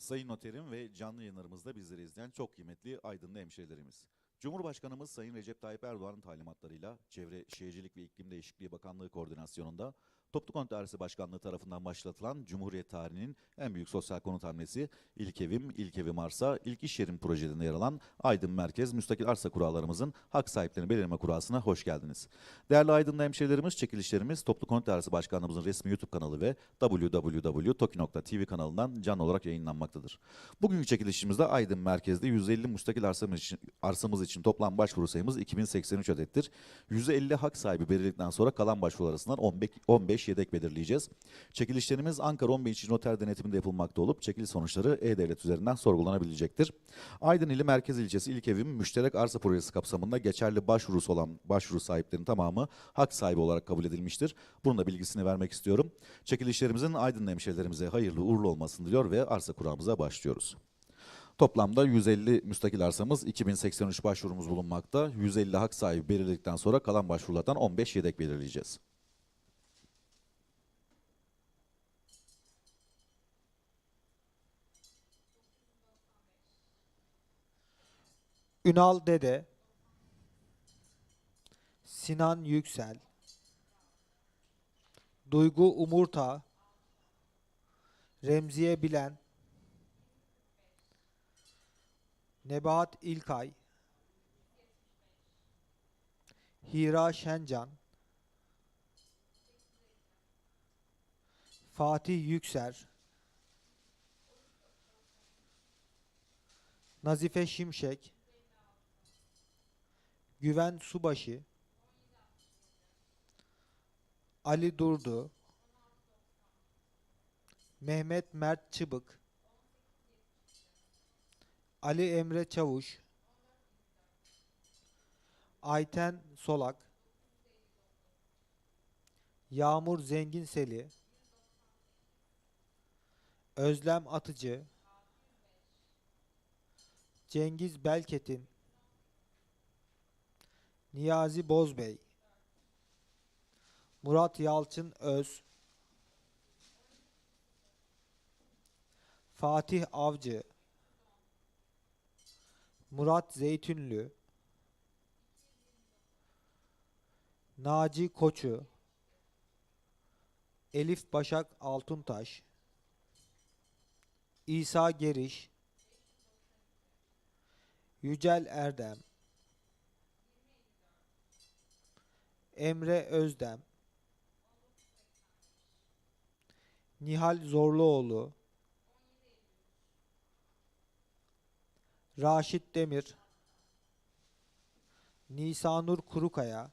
Sayın Noterim ve canlı yayınlarımızda bizleri izleyen çok kıymetli Aydınlı hemşehrilerimiz. Cumhurbaşkanımız Sayın Recep Tayyip Erdoğan'ın talimatlarıyla Çevre Şehircilik ve İklim Değişikliği Bakanlığı koordinasyonunda Toplu Konut Dairesi Başkanlığı tarafından başlatılan Cumhuriyet tarihinin en büyük sosyal konut hamlesi İlk Evim, İlk Evim Arsa, İlk İş Yerim projelerinde yer alan Aydın Merkez Müstakil Arsa Kurallarımızın hak sahiplerini belirleme kurasına hoş geldiniz. Değerli Aydınlı hemşehrilerimiz, çekilişlerimiz Toplu Konut Dairesi Başkanlığımızın resmi YouTube kanalı ve www.toki.tv kanalından canlı olarak yayınlanmaktadır. Bugünkü çekilişimizde Aydın Merkez'de 150 müstakil arsamız için, arsamız için toplam başvuru sayımız 2083 adettir. 150 hak sahibi belirledikten sonra kalan başvurular arasından 15, 15 yedek belirleyeceğiz. Çekilişlerimiz Ankara 15. Noter denetiminde yapılmakta olup çekiliş sonuçları E-Devlet üzerinden sorgulanabilecektir. Aydın ili Merkez ilçesi ilk evim müşterek arsa projesi kapsamında geçerli başvurusu olan başvuru sahiplerinin tamamı hak sahibi olarak kabul edilmiştir. Bunun da bilgisini vermek istiyorum. Çekilişlerimizin Aydın hemşehrilerimize hayırlı uğurlu olmasını diliyor ve arsa kuramıza başlıyoruz. Toplamda 150 müstakil arsamız, 2083 başvurumuz bulunmakta. 150 hak sahibi belirledikten sonra kalan başvurulardan 15 yedek belirleyeceğiz. Ünal Dede, Sinan Yüksel, Duygu Umurta, Remziye Bilen, Nebahat İlkay, Hira Şencan, Fatih Yükser, Nazife Şimşek, Güven Subaşı, Ali Durdu, Mehmet Mert Çıbık, Ali Emre Çavuş, Ayten Solak, Yağmur Zenginseli, Özlem Atıcı, Cengiz Belketin, Niyazi Bozbey, Murat Yalçın Öz, Fatih Avcı, Murat Zeytünlü, Naci Koçu, Elif Başak Altuntaş, İsa Geriş, Yücel Erdem, Emre Özdem, Nihal Zorluoğlu, Raşit Demir, Nisanur Kurukaya,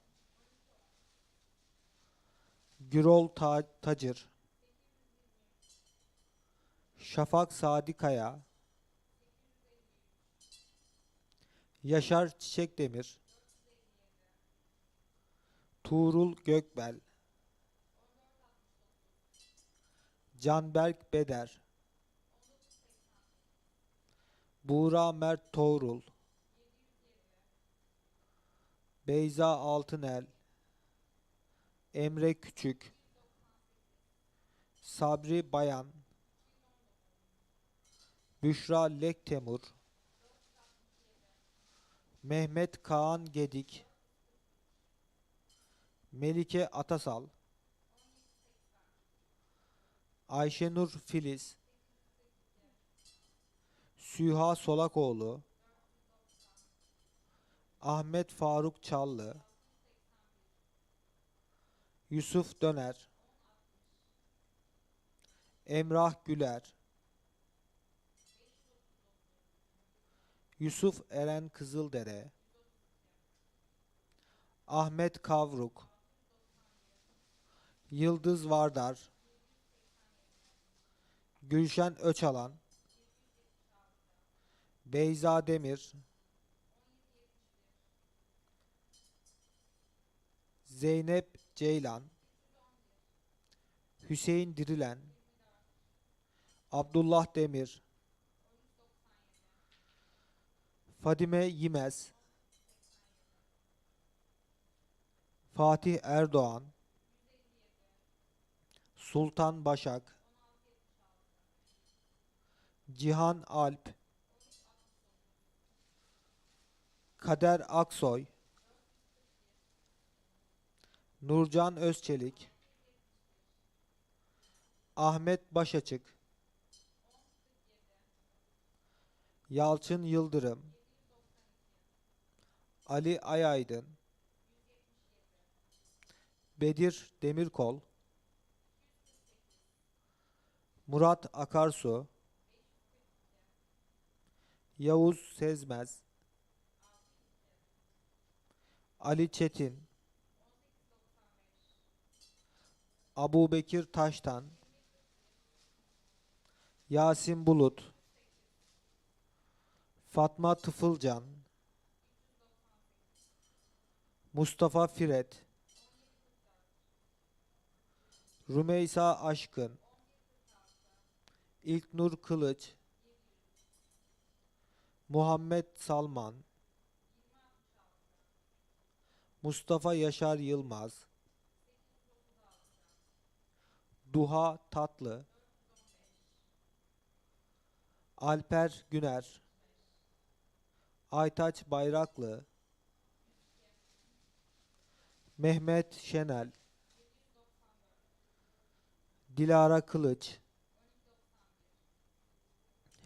Gürol Ta- Tacır, Şafak Sadikaya, Yaşar Çiçekdemir, Tuğrul Gökbel, Canberk Beder, Buğra Mert Toğrul, Beyza Altınel, Emre Küçük, Sabri Bayan, Büşra Lektemur, Mehmet Kaan Gedik, Melike Atasal, Ayşenur Filiz, Süha Solakoğlu, Ahmet Faruk Çallı, Yusuf Döner, Emrah Güler, Yusuf Eren Kızıldere, Ahmet Kavruk, Yıldız Vardar, Gülşen Öçalan, Beyza Demir, Zeynep Ceylan, Hüseyin Dirilen, Abdullah Demir, Fadime Yimez, Fatih Erdoğan, Sultan Başak, Cihan Alp Kader Aksoy Nurcan Özçelik Ahmet Başaçık Yalçın Yıldırım Ali Ayaydın Bedir Demirkol Murat Akarsu Yavuz Sezmez Ali Çetin Abu Bekir Taştan Yasin Bulut Fatma Tıfılcan Mustafa Firet Rümeysa Aşkın İlknur Kılıç Muhammed Salman Mustafa Yaşar Yılmaz Duha Tatlı Alper Güner Aytaç Bayraklı Mehmet Şenel Dilara Kılıç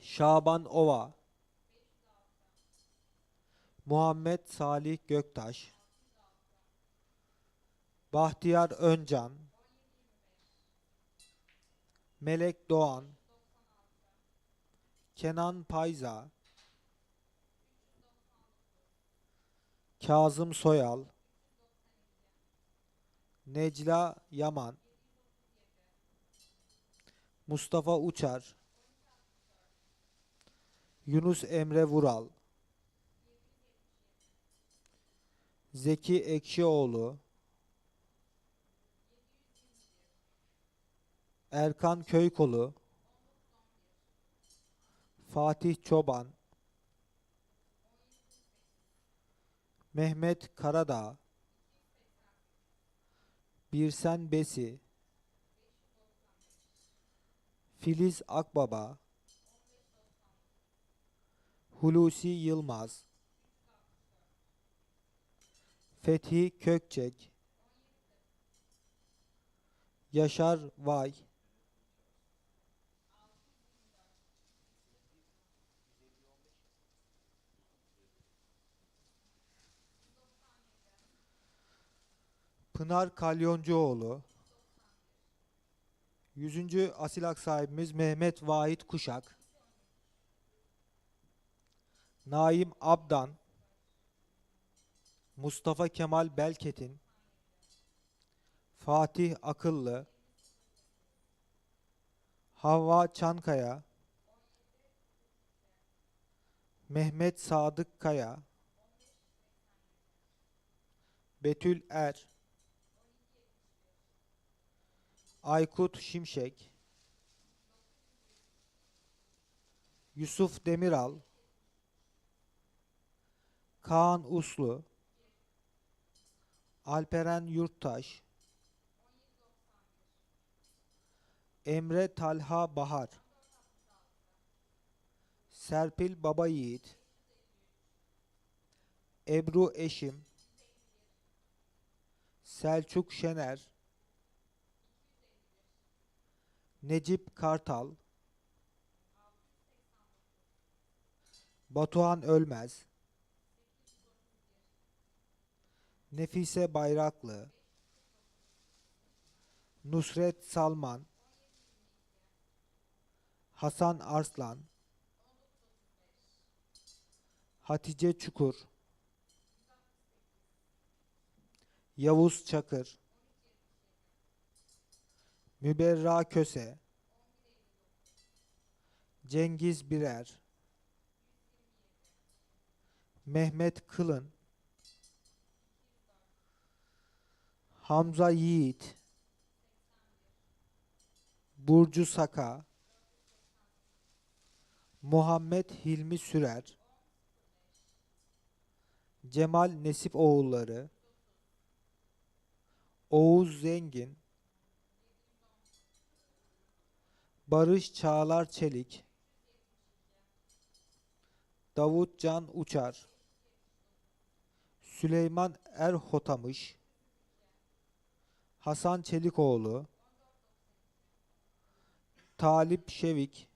Şaban Ova. Muhammed Salih Göktaş. Bahtiyar Öncan. Melek Doğan. Kenan Payza. Kazım Soyal. Necla Yaman. Mustafa Uçar Yunus Emre Vural. Zeki Ekşioğlu. Erkan Köykolu Fatih Çoban. Mehmet Karadağ. Birsen Besi. Filiz Akbaba Hulusi Yılmaz. Fethi Kökçek. Yaşar Vay. Pınar Kalyoncuoğlu. 100. asilak sahibimiz Mehmet Vahit Kuşak Naim Abdan Mustafa Kemal Belketin Fatih Akıllı Havva Çankaya Mehmet Sadık Kaya Betül Er Aykut Şimşek Yusuf Demiral Kaan Uslu Alperen Yurttaş Emre Talha Bahar Serpil Baba Yiğit Ebru Eşim Selçuk Şener Necip Kartal Batuhan Ölmez Nefise Bayraklı Nusret Salman Hasan Arslan Hatice Çukur Yavuz Çakır Müberra Köse Cengiz Birer Mehmet Kılın Hamza Yiğit Burcu Saka Muhammed Hilmi Sürer Cemal Nesip oğulları Oğuz Zengin Barış Çağlar Çelik Davut Can Uçar, Süleyman Erhotamış, Hasan Çelikoğlu, Talip Şevik,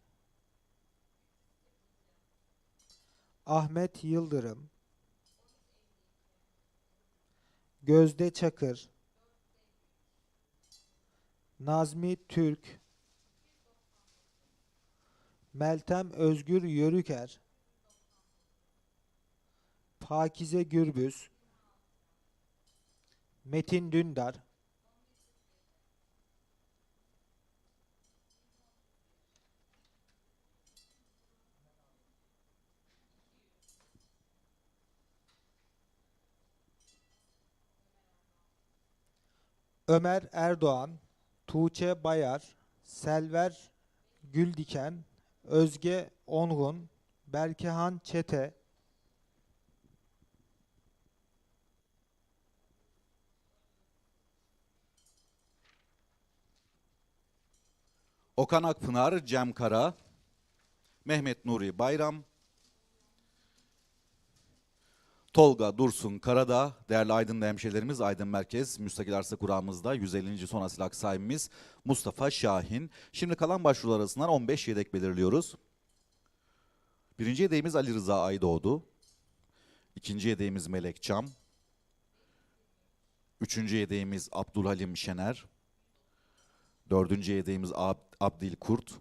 Ahmet Yıldırım, Gözde Çakır, Nazmi Türk, Meltem Özgür Yörüker, Pakize Gürbüz, Metin Dündar, Ömer Erdoğan, Tuğçe Bayar, Selver Güldiken, Özge Ongun, Berkehan Çete, Okan Akpınar, Cem Kara, Mehmet Nuri Bayram, Tolga Dursun Karadağ, değerli Aydın'da hemşehrilerimiz Aydın Merkez, Müstakil Arsa Kurağımızda 150. son asil hak sahibimiz Mustafa Şahin. Şimdi kalan başvurular arasından 15 yedek belirliyoruz. Birinci yedeğimiz Ali Rıza Aydoğdu. İkinci yedeğimiz Melek Çam. Üçüncü yedeğimiz Abdülhalim Şener. Dördüncü yedeğimiz Ab Abdil Kurt.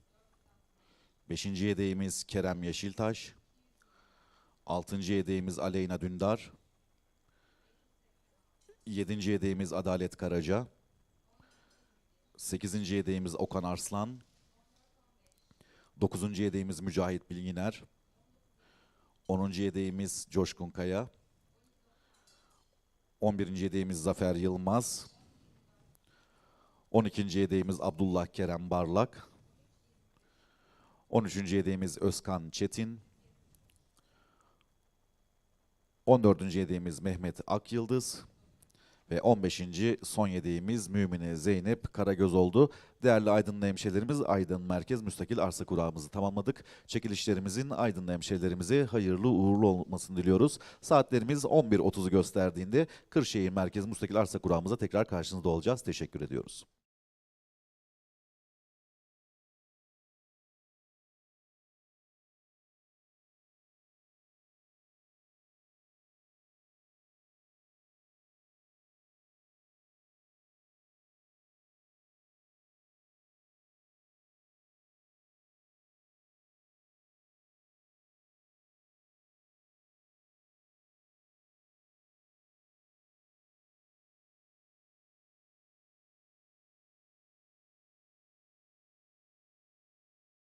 Beşinci yedeğimiz Kerem Yeşiltaş. Altıncı yedeğimiz Aleyna Dündar. Yedinci yedeğimiz Adalet Karaca. Sekizinci yedeğimiz Okan Arslan. Dokuzuncu yedeğimiz Mücahit Bilginer. Onuncu yedeğimiz Coşkun Kaya. On birinci yedeğimiz Zafer Yılmaz. 12. yedeğimiz Abdullah Kerem Barlak. 13. yedeğimiz Özkan Çetin. 14. yedeğimiz Mehmet Akyıldız. Ve 15. son yedeğimiz Mümine Zeynep Karagöz oldu. Değerli Aydınlı hemşehrilerimiz Aydın Merkez Müstakil Arsa Kurağımızı tamamladık. Çekilişlerimizin Aydınlı hemşehrilerimize hayırlı uğurlu olmasını diliyoruz. Saatlerimiz 11.30'u gösterdiğinde Kırşehir Merkez Müstakil Arsa Kurağımıza tekrar karşınızda olacağız. Teşekkür ediyoruz.